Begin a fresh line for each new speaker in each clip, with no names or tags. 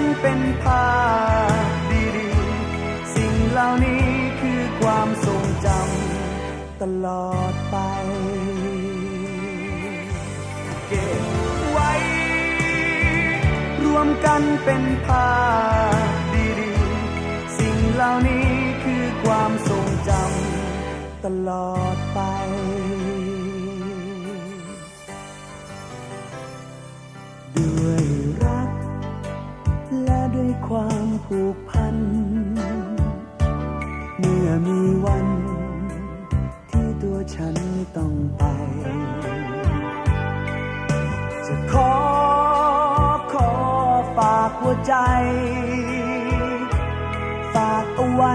วมกันเป็นภาพดีๆ สิ่งเหล่านี้คือความทรงจำตลอดไป เก็บไว้ รวมกันเป็นภาพดีๆ สิ่งเหล่านี้คือความทรงจำตลอดไป ความผูกพัน เมื่อมีวัน ที่ตัวฉันต้องไป จะขอขอฝากหัวใจ ฝากเอาไว้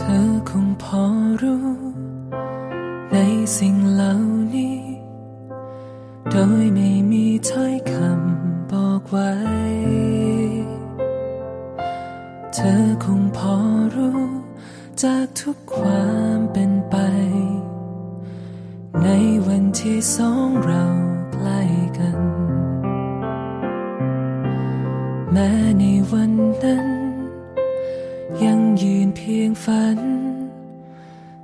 เธ
อคงพอรู้ ในสิ่งเหล่านี้ โดยไม่มีถ้อยคำบอกไว้ เธอคงพอรู้ จากทุกความเป็นไป ในวันที่สองเราใกล้กัน แม้ในวันนั้น ยืนเพียงฝัน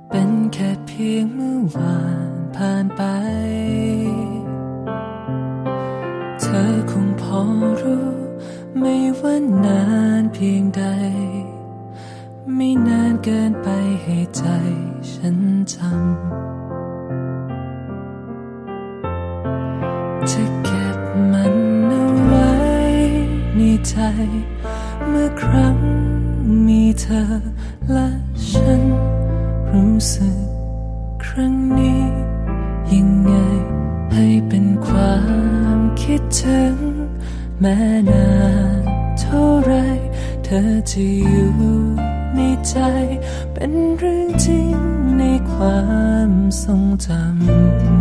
เป็นแค่เพียงเมื่อวานผ่านไป เธอคงพอรู้ ไม่ว่านานเพียงใด ไม่นานเกินไปให้ใจฉันจำจะเก็บมันเอาไว้ในใจ เมื่อครั้ง มีเธอและฉันรู้สึกครั้งนี้ยังไงให้เป็นความคิดถึง แม่นานเท่าไร เธอจะอยู่ในใจ เป็นเรื่องจริงในความทรงจำ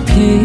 repeat.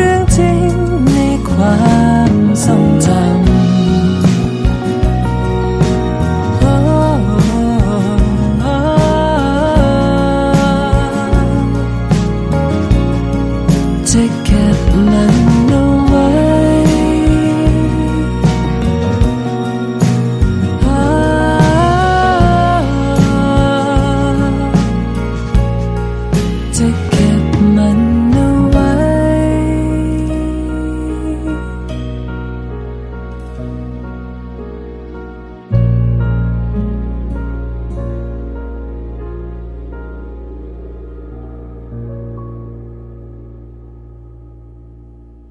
认定你快